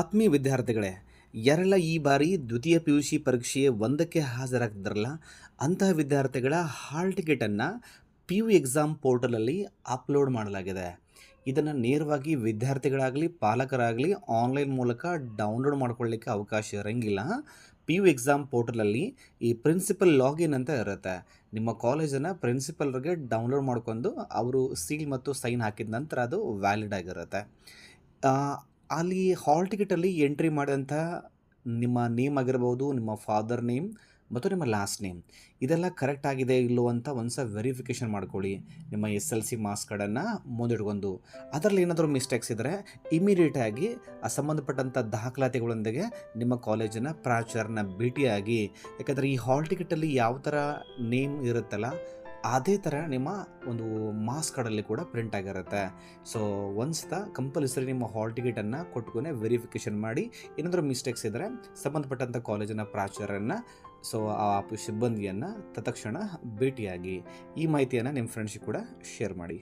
ಆತ್ಮೀಯ ವಿದ್ಯಾರ್ಥಿಗಳೇ, ಯಾರೆಲ್ಲ ಈ ಬಾರಿ ದ್ವಿತೀಯ ಪಿ ಯು ಸಿ ಪರೀಕ್ಷೆ ಒಂದಕ್ಕೆ ಹಾಜರಾಗ್ತಿದ್ರಲ್ಲ ಅಂತಹ ವಿದ್ಯಾರ್ಥಿಗಳ ಹಾಲ್ ಟಿಕೆಟನ್ನು ಪಿ ಯು ಎಕ್ಸಾಮ್ ಪೋರ್ಟಲಲ್ಲಿ ಅಪ್ಲೋಡ್ ಮಾಡಲಾಗಿದೆ. ಇದನ್ನು ನೇರವಾಗಿ ವಿದ್ಯಾರ್ಥಿಗಳಾಗಲಿ, ಪಾಲಕರಾಗಲಿ ಆನ್ಲೈನ್ ಮೂಲಕ ಡೌನ್ಲೋಡ್ ಮಾಡ್ಕೊಳ್ಳಿಕ್ಕೆ ಅವಕಾಶ ಇರೋಂಗಿಲ್ಲ. ಪಿ ಯು ಎಕ್ಸಾಮ್ ಪೋರ್ಟಲಲ್ಲಿ ಈ ಪ್ರಿನ್ಸಿಪಲ್ ಲಾಗಿನ್ ಅಂತ ಇರುತ್ತೆ. ನಿಮ್ಮ ಕಾಲೇಜನ್ನು ಪ್ರಿನ್ಸಿಪಲ್ರಿಗೆ ಡೌನ್ಲೋಡ್ ಮಾಡ್ಕೊಂಡು ಅವರು ಸೀಲ್ ಮತ್ತು ಸೈನ್ ಹಾಕಿದ ನಂತರ ಅದು ವ್ಯಾಲಿಡ್ ಆಗಿರುತ್ತೆ. ಅಲ್ಲಿ ಹಾಲ್ ಟಿಕೆಟಲ್ಲಿ ಎಂಟ್ರಿ ಮಾಡಿದಂಥ ನಿಮ್ಮ ನೇಮ್ ಆಗಿರ್ಬೋದು, ನಿಮ್ಮ ಫಾದರ್ ನೇಮ್ ಮತ್ತು ನಿಮ್ಮ ಲಾಸ್ಟ್ ನೇಮ್. ಇದೆಲ್ಲ ಕರೆಕ್ಟ್ ಆಗಿದೆ ಇಲ್ಲೋ ಅಂತ ಒಂದು ಸಲ ವೆರಿಫಿಕೇಷನ್ ಮಾಡ್ಕೊಳ್ಳಿ. ನಿಮ್ಮ ಎಸ್ ಎಲ್ ಸಿ ಮಾರ್ಕ್ಸ್ ಮುಂದಿಟ್ಕೊಂಡು. ಅದರಲ್ಲಿ ಏನಾದರೂ ಮಿಸ್ಟೇಕ್ಸ್ ಇದ್ದರೆ ಇಮಿಡಿಯೇಟಾಗಿ ಆ ಸಂಬಂಧಪಟ್ಟಂಥ ದಾಖಲಾತಿಗಳೊಂದಿಗೆ ನಿಮ್ಮ ಕಾಲೇಜಿನ ಪ್ರಾಚಾರ್ಯನ ಭೇಟಿಯಾಗಿ. ಯಾಕಂದರೆ ಈ ಹಾಲ್ ಟಿಕೆಟಲ್ಲಿ ಯಾವ ಥರ ನೇಮ್ ಇರುತ್ತಲ್ಲ ಅದೇ ಥರ ನಿಮ್ಮ ಒಂದು ಮಾಸ್ಕ್ ಕಾರ್ಡಲ್ಲಿ ಕೂಡ ಪ್ರಿಂಟ್ ಆಗಿರುತ್ತೆ. ಸೊ ಒಂದ್ಸತ ಕಂಪಲ್ಸರಿ ನಿಮ್ಮ ಹಾಲ್ ಟಿಕೆಟನ್ನು ಕೊಟ್ಕೊನೆ ವೆರಿಫಿಕೇಷನ್ ಮಾಡಿ, ಏನಾದರೂ ಮಿಸ್ಟೇಕ್ಸ್ ಇದ್ದರೆ ಸಂಬಂಧಪಟ್ಟಂಥ ಕಾಲೇಜಿನ ಪ್ರಾಚಾರ್ಯರನ್ನು ಸೊ ಆ ಸಿಬ್ಬಂದಿಯನ್ನು ತತ್ಕ್ಷಣ ಭೇಟಿಯಾಗಿ ಈ ಮಾಹಿತಿಯನ್ನು ನಿಮ್ಮ ಫ್ರೆಂಡ್ಸಿಗೆ ಕೂಡ ಶೇರ್ ಮಾಡಿ.